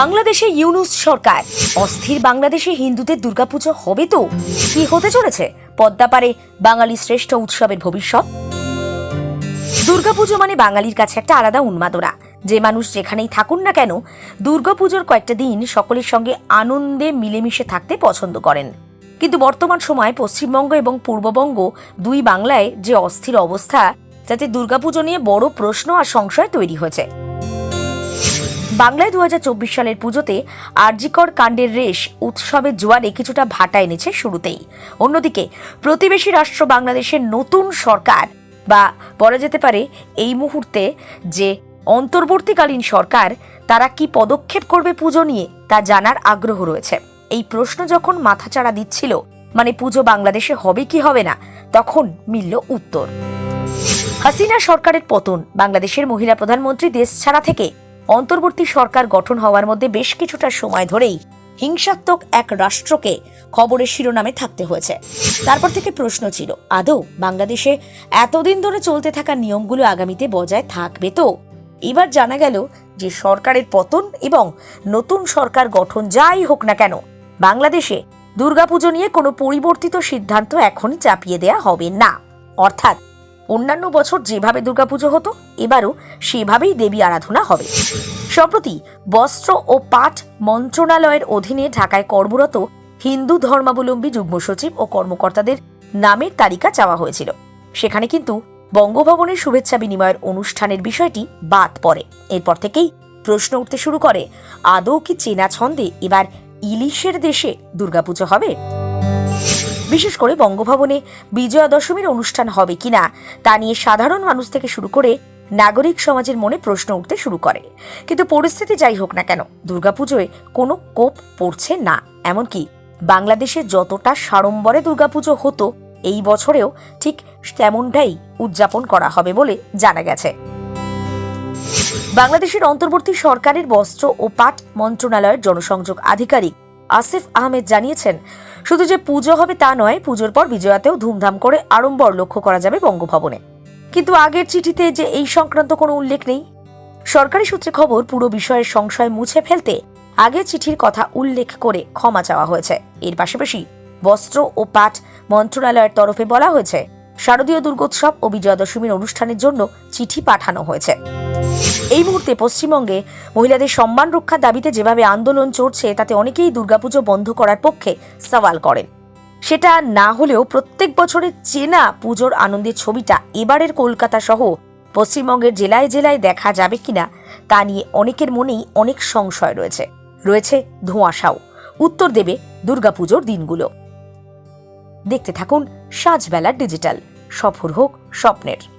বাংলাদেশে ইউনুস সরকার। অস্থির বাংলাদেশে হিন্দুদের দুর্গাপুজো হবে তো? কি হতে চলেছে? পদ্মাপারে বাঙালি শ্রেষ্ঠ উৎসবের ভবিষ্যৎ? দুর্গাপুজো মানে বাঙালির কাছে একটা আলাদা উন্মাদনা। যে মানুষ যেখানেই থাকুন না কেন, দুর্গাপুজোর কয়েকটা দিন সকলের সঙ্গে আনন্দে মিলেমিশে থাকতে পছন্দ করেন। কিন্তু বর্তমান সময় পশ্চিমবঙ্গ এবং পূর্ববঙ্গ দুই বাংলায় যে অস্থির অবস্থা যাতে দুর্গাপুজো নিয়ে বড় প্রশ্ন আর সংশয় তৈরি হয়েছে। বাংলায় দু হাজার চব্বিশ সালের পুজোতে আরজিকর কাণ্ডের রেশ উৎসবের জোয়ারে কিছুটা ভাটা এনেছে শুরুতেই। অন্যদিকে প্রতিবেশী রাষ্ট্র বাংলাদেশের নতুন সরকার বা বলা যেতে পারে এই মুহূর্তে যে অন্তর্বর্তীকালীন সরকার, তারা কি পদক্ষেপ করবে পুজো নিয়ে তা জানার আগ্রহ রয়েছে। এই প্রশ্ন যখন মাথাচাড়া দিচ্ছিল মানে পুজো বাংলাদেশে হবে কি হবে না, তখন মিলল উত্তর। হাসিনা সরকারের পতন, বাংলাদেশের মহিলা প্রধানমন্ত্রী দেশ ছাড়া থেকে অন্তর্বর্তী সরকার গঠন হওয়ার মধ্যে বেশ কিছুটা সময় ধরেই হিংসাত্মক এক রাষ্ট্রকে খবরের শিরোনামে থাকতে হয়েছে। তারপর থেকে প্রশ্ন ছিল, আদৌ বাংলাদেশে এতদিন ধরে চলতে থাকা নিয়মগুলো আগামীতে বজায় থাকবে তো? এবার জানা গেল যে সরকারের পতন এবং নতুন সরকার গঠন যাই হোক না কেন, বাংলাদেশে দুর্গাপুজো নিয়ে কোনো পরিবর্তিত সিদ্ধান্ত এখনই চাপিয়ে দেয়া হবে না। অর্থাৎ অন্যান্য বছর যেভাবে দুর্গাপুজো হতো, এবারও সেভাবেই দেবী আরাধনা হবে। সম্প্রতি বস্ত্র ও পাট মন্ত্রণালয়ের অধীনে ঢাকায় কর্মরত হিন্দু ধর্মাবলম্বী যুগ্ম সচিব ও কর্মকর্তাদের নামের তালিকা চাওয়া হয়েছিল। সেখানে কিন্তু বঙ্গভবনের শুভেচ্ছা বিনিময়ের অনুষ্ঠানের বিষয়টি বাদ পড়ে। এরপর থেকেই প্রশ্ন উঠতে শুরু করে, আদৌ কি চেনা ছন্দে এবার ইলিশের দেশে দুর্গাপুজো হবে? বিশেষ করে বঙ্গভবনে বিজয়া দশমীর অনুষ্ঠান হবে কিনা তা নিয়ে সাধারণ মানুষ থেকে শুরু করে নাগরিক সমাজের মনে প্রশ্ন উঠতে শুরু করে। কিন্তু পরিস্থিতি যাই হোক না কেন, দুর্গাপুজোয় কোনো কোপ পড়ছে না। এমনকি বাংলাদেশে যতটা সাড়ম্বরে দুর্গাপুজো হতো, এই বছরেও ঠিক তেমনটাই উদযাপন করা হবে বলে জানা গেছে। বাংলাদেশের অন্তর্বর্তী সরকারের বস্ত্র ও পাট মন্ত্রণালয়ের জনসংযোগ আধিকারিক আসিফ আহমেদ জানিয়েছেন, শুধু যে পুজো হবে তা নয়, পুজোর পর বিজয়াতেও ধুমধাম করে আড়ম্বর লক্ষ্য করা যাবে বঙ্গভবনে। কিন্তু আগের চিঠিতে যে এই সংক্রান্ত কোনো উল্লেখ নেই। সরকারি সূত্রে খবর, পুরো বিষয়ের সংশয় মুছে ফেলতে আগের চিঠির কথা উল্লেখ করে ক্ষমা চাওয়া হয়েছে। এর পাশাপাশি বস্ত্র ও পাট মন্ত্রণালয়ের তরফে বলা হয়েছে, শারদীয় দুর্গোৎসব ও বিজয়া দশমীর অনুষ্ঠানের জন্য চিঠি পাঠানো হয়েছে। এই মুহূর্তে পশ্চিমবঙ্গে মহিলাদের সম্মান রক্ষার দাবিতে যেভাবে আন্দোলন চলছে তাতে অনেকেই দুর্গাপুজো বন্ধ করার পক্ষে সওয়াল করেন। সেটা না হলেও প্রত্যেক বছরের চেনা পুজোর আনন্দের ছবিটা এবারের কলকাতা সহ পশ্চিমবঙ্গের জেলায় জেলায় দেখা যাবে কিনা, তা নিয়ে অনেকের মনেই অনেক সংশয় রয়েছে। রয়েছে ধোঁয়াশাও। উত্তর দেবে দুর্গাপুজোর দিনগুলো। দেখতে থাকুন সাজবেলার ডিজিটাল। সফর হোক স্বপ্নের।